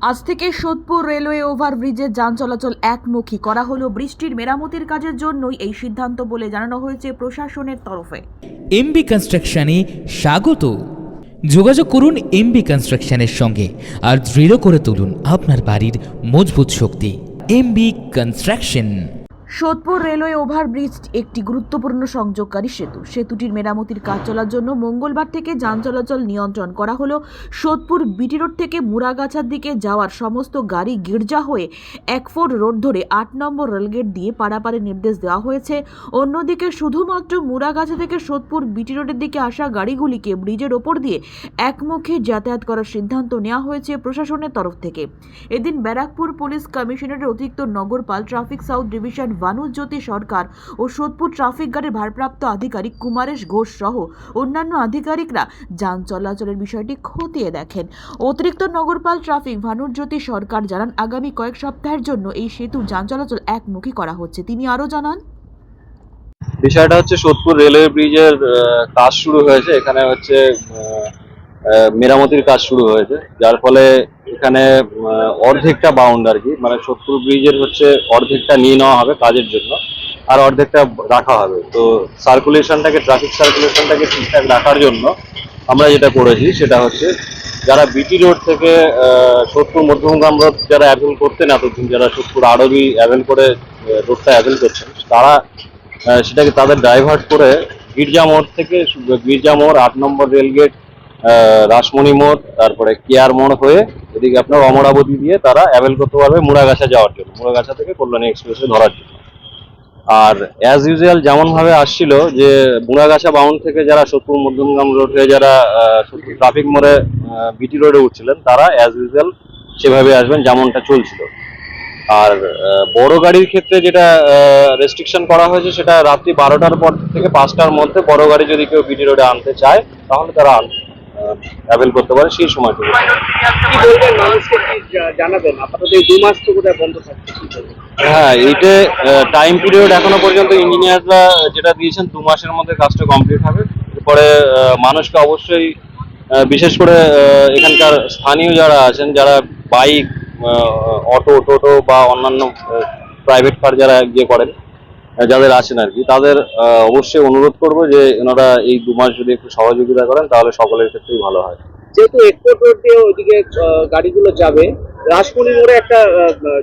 আজ থেকে সোদপুর রেলওয়ে ওভারব্রিজের যান চলাচল একমুখী। করা হলো বৃষ্টির মেরামতির কাজের জন্যই এই সিদ্ধান্ত বলে জানানো হয়েছে প্রশাসনের তরফে। এমবি কনস্ট্রাকশনে স্বাগত। যোগাযোগ করুন এমবি কনস্ট্রাকশনের সঙ্গে আর দৃঢ় করে তুলুন আপনার বাড়ির মজবুত শক্তি। MB construction. Sodepur railway overbridge একটি গুরুত্বপূর্ণ সংযোগকারী সেতু। সেতুটির মেরামতির কাজ চলার জন্য মঙ্গলবার থেকে যান চলাচল নিয়ন্ত্রণ করা হলো। সোদপুর বিটি রোড থেকে মুরাগাছার দিকে যাওয়ার সমস্ত গাড়ি গির্জা হয়ে একফোর রোড ধরে আট নম্বর রেলগেট দিয়ে পারাপারের নির্দেশ দেওয়া হয়েছে। অন্যদিকে শুধুমাত্র মুরাগাছা থেকে সোদপুর বিটি রোডের দিকে আসা গাড়িগুলিকে ব্রিজের ওপর দিয়ে একমুখে যাতায়াত করার সিদ্ধান্ত নেওয়া হয়েছে প্রশাসনের তরফ থেকে। এদিন ব্যারাকপুর পুলিশ কমিশনারের অতিরিক্ত নগরপাল traffic south division Bhanujyoti Sarkar ও সোদপুর ট্রাফিক গার্ডের ভারপ্রাপ্ত আধিকারিক কুমারেশ ঘোষ সহ অন্যান্য আধিকারিকরা যান চলাচলের বিষয়টি খতিয়ে দেখেন। অতিরিক্ত নগরপাল ট্রাফিক ভানুজ্যোতি সরকার জানান, আগামী কয়েক সপ্তাহের জন্য এই সেতু যান চলাচল একমুখী করা হচ্ছে। তিনি আরও জানান, বিষয়টা হচ্ছে সোদপুর রেলওয়ে ব্রিজের কাজ শুরু হয়েছে। এখানে হচ্ছে মেরামতির কাজ শুরু হয়েছে। যার ফলে এখানে অর্ধেকটা বাউন্ড আর কি। মানে সোদপুর ব্রিজের হচ্ছে অর্ধেকটা নিয়ে নেওয়া হবে কাজের জন্য, আর অর্ধেকটা রাখা হবে। তো সার্কুলেশনটাকে ট্রাফিক সার্কুলেশনটাকে ঠিকঠাক রাখার জন্য আমরা যেটা করেছি, সেটা হচ্ছে যারা বিটি রোড থেকে সোদপুর মধ্যমগ্রাম রোড যারা অ্যাভেল করতেন এতদিন যারা সোদপুর আরবি অ্যাভেল করে রোডটা অ্যাভেল করছেন, তারা সেটাকে তাদের ডাইভার্ট করে গির্জা মোড় থেকে, গির্জা মোড় আট নম্বর রেলগেট রাসমণি মোড়, তারপরে কেয়ার মোড় হয়ে এদিকে আপনার অমরাবতী দিয়ে তারা অ্যাভেল করতে পারবে মুড়াগাছা যাওয়ার জন্য, মুড়াগাছা থেকে কল্যাণী এক্সপ্রেসে ধরার জন্য। আর অ্যাজ ইউজুয়াল যেমন ভাবে আসছিল যে মুড়াগাছা বাউন্ড থেকে যারা সোদপুর মধ্যমগ্রাম রোড হয়ে যারা ট্রাফিক মোড়ে বিটি রোডে উঠছিলেন, তারা অ্যাজ ইউজুয়াল সেভাবে আসবেন যেমনটা চলছিল। আর বড় গাড়ির ক্ষেত্রে যেটা রেস্ট্রিকশন করা হয়েছে সেটা রাত্রি বারোটার পর থেকে পাঁচটার মধ্যে বড় গাড়ি যদি কেউ বিটি রোডে আনতে চায়, তাহলে তারা অ্যাভেল করতে পারে সেই সময়টুকু কি বলবেন মানুষকে জানাবেন? আপাতত এই দু মাস তো বোধহয় বন্ধ থাকছে হ্যাঁ এইটা টাইম পিরিয়ড এখনও পর্যন্ত ইঞ্জিনিয়াররা যেটা দিয়েছেন দু মাসের মধ্যে কাজটা কমপ্লিট হবে। এরপরে মানুষকে অবশ্যই বিশেষ করে এখানকার স্থানীয় যারা আছেন যারা বাইক অটো টোটো বা অন্যান্য প্রাইভেট কার যারা ইয়ে করেন যাদের আছেন আর কি তাদের অবশ্যই অনুরোধ করব যে ওনারা এই দু মাস যদি একটু সহযোগিতা করেন তাহলে সকলের ক্ষেত্রেই ভালো হয়। যেহেতু এক্সপোর্ট রোড দিয়ে ওইদিকে গাড়িগুলো যাবে রাসমণি মোড়ে একটা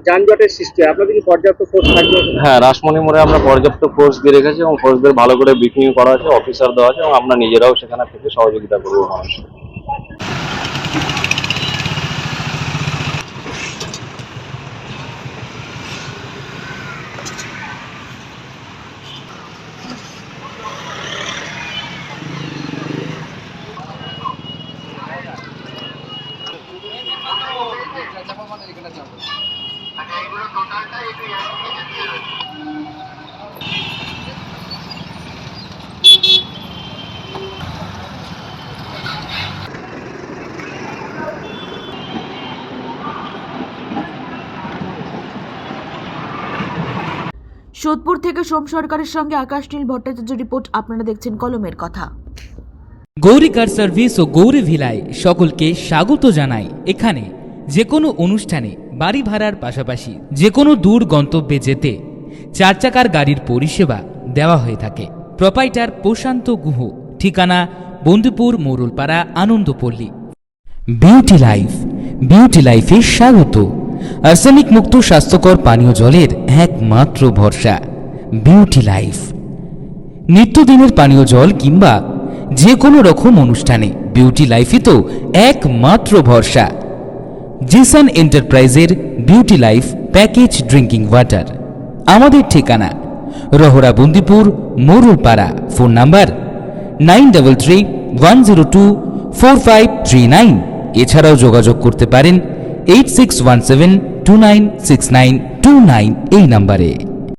যানজটের সৃষ্টি আপনাদের কি পর্যাপ্ত ফোর্স থাকবে? হ্যাঁ রাসমণি মোড়ে আমরা পর্যাপ্ত ফোর্স দিয়ে রেখেছি এবং ফোর্সদের ভালো করে ব্রিফিং করা আছে অফিসার দেওয়া আছে এবং আমরা নিজেরাও সেখানে থেকে সহযোগিতা করব। মানুষকে সোদপুর থেকে সোম সরকারের সঙ্গে আকাশ নীল ভট্টাচার্য রিপোর্ট। আপনারা দেখছেন কলমের কথা। গৌরী কার সার্ভিস ও গৌরী ভিলায় সকলকে স্বাগত জানাই। এখানে যে কোনো অনুষ্ঠানে বাড়ি ভাড়ার পাশাপাশি যে কোনো দূর গন্তব্যে যেতে চার চাকার গাড়ির পরিষেবা দেওয়া হয়ে থাকে। প্রপাইটার প্রশান্ত গুহ, ঠিকানা Bandhupur Morulpara, Anandapalli. Beauty life, beauty লাইফে স্বাগত। আর্সেনিক মুক্ত স্বাস্থ্যকর পানীয় জলের একমাত্র ভরসা, বিউটি লাইফ। নিত্যদিনের পানীয় জল কিংবা যে কোনো রকম অনুষ্ঠানে বিউটি লাইফই তো একমাত্র ভরসা। জিসান এন্টারপ্রাইজের beauty life package drinking water. আমাদের ঠিকানা Rahara Bandipur Morurpara phone number nine double three one zero two four five three nine. এছাড়াও যোগাযোগ করতে পারেন eight six one seven two nine six nine two nine এই নাম্বারে।